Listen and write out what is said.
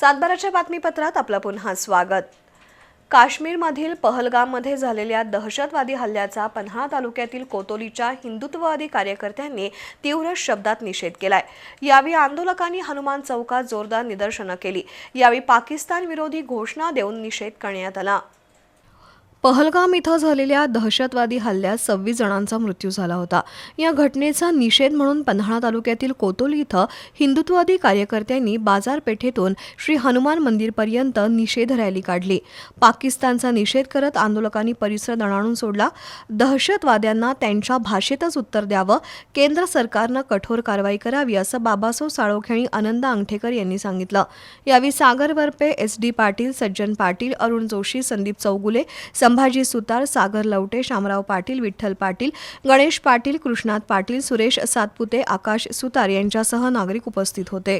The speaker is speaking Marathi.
सातबाराच्या बातमीपत्रात आपलं पुन्हा स्वागत. काश्मीरमधील पहलगाममध्ये झालेल्या दहशतवादी हल्ल्याचा पन्हाळा तालुक्यातील कोतोलीच्या हिंदुत्ववादी कार्यकर्त्यांनी तीव्र शब्दात निषेध केलाय. यावेळी आंदोलकांनी हनुमान चौकात जोरदार निदर्शनं केली. यावेळी पाकिस्तान विरोधी घोषणा देऊन निषेध करण्यात आला. पहलगाम इथं झालेल्या दहशतवादी हल्ल्यात सव्वीस जणांचा मृत्यू झाला होता. या घटनेचा निषेध म्हणून पन्हाळा तालुक्यातील कोतोली इथं हिंदुत्ववादी कार्यकर्त्यांनी बाजारपेठेतून श्री हनुमान मंदिरपर्यंत निषेध रॅली काढली. पाकिस्तानचा निषेध करत आंदोलकांनी परिसर दणाणून सोडला. दहशतवाद्यांना त्यांच्या भाषेतच उत्तर द्यावं केंद्र सरकारनं कठोर कारवाई करावी असं बाबासाहेब साळोखे आणि आनंद अंगठेकर यांनी सांगितलं. यावेळी सागर वरपे एस डी पाटील सज्जन पाटील अरुण जोशी संदीप चौगुले संभाजी सुतार सागर लवटे शामराव पाटील विठ्ठल पाटील गणेश पाटील कृष्णात पाटील सुरेश सातपुते आकाश सुतार यांच्यासह नागरिक उपस्थित होते.